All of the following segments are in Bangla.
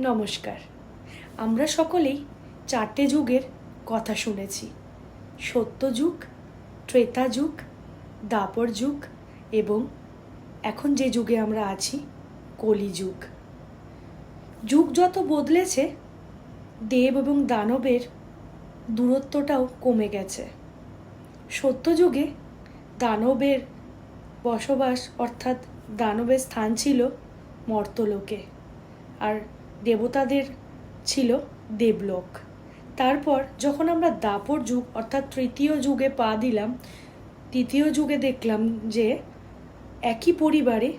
নমস্কার। আমরা সকলেই চারটে যুগের কথা শুনেছি। সত্য যুগ, ত্রেতা যুগ, দাপর যুগ এবং এখন যে যুগে আমরা আছি কলিযুগ যুগ। যত বদলেছে, দেব এবং দানবের দূরত্বটাও কমে গেছে। সত্যযুগে দানবের বসবাস অর্থাৎ দানবের স্থান ছিল মর্তলোকে। আর দেবতাদের ছিল দেবলোক। তারপর যখন আমরা দাপর যুগ অর্থাৎ তৃতীয় যুগে পা দিলাম, তৃতীয় যুগে দেখলাম যে একই পরিবারে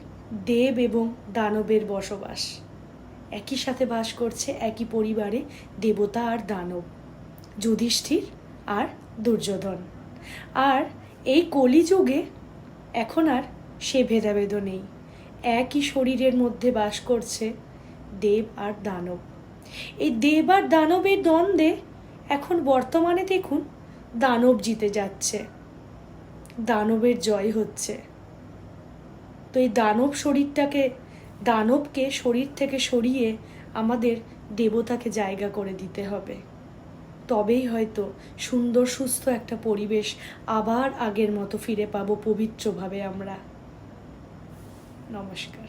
দেব এবং দানবের বসবাস। একই সাথে বাস করছে একই পরিবারে দেবতা আর দানব, যুধিষ্ঠির আর দুর্যোধন। আর এই কলিযুগে এখন আর সে ভেদাভেদ নেই। একই শরীরের মধ্যে বাস করছে দেব আর দানব। এই দেব আর দানবের দ্বন্দ্বে এখন বর্তমানে দেখুন দানব জিতে যাচ্ছে। দানবের জয় হচ্ছে। তো এই দানব শরীরটাকে, দানবকে শরীর থেকে সরিয়ে আমাদের দেবতাকে জায়গা করে দিতে হবে। তবেই হয়তো সুন্দর, সুস্থ একটা পরিবেশ আবার আগের মতো ফিরে পাবো পবিত্রভাবে আমরা। নমস্কার।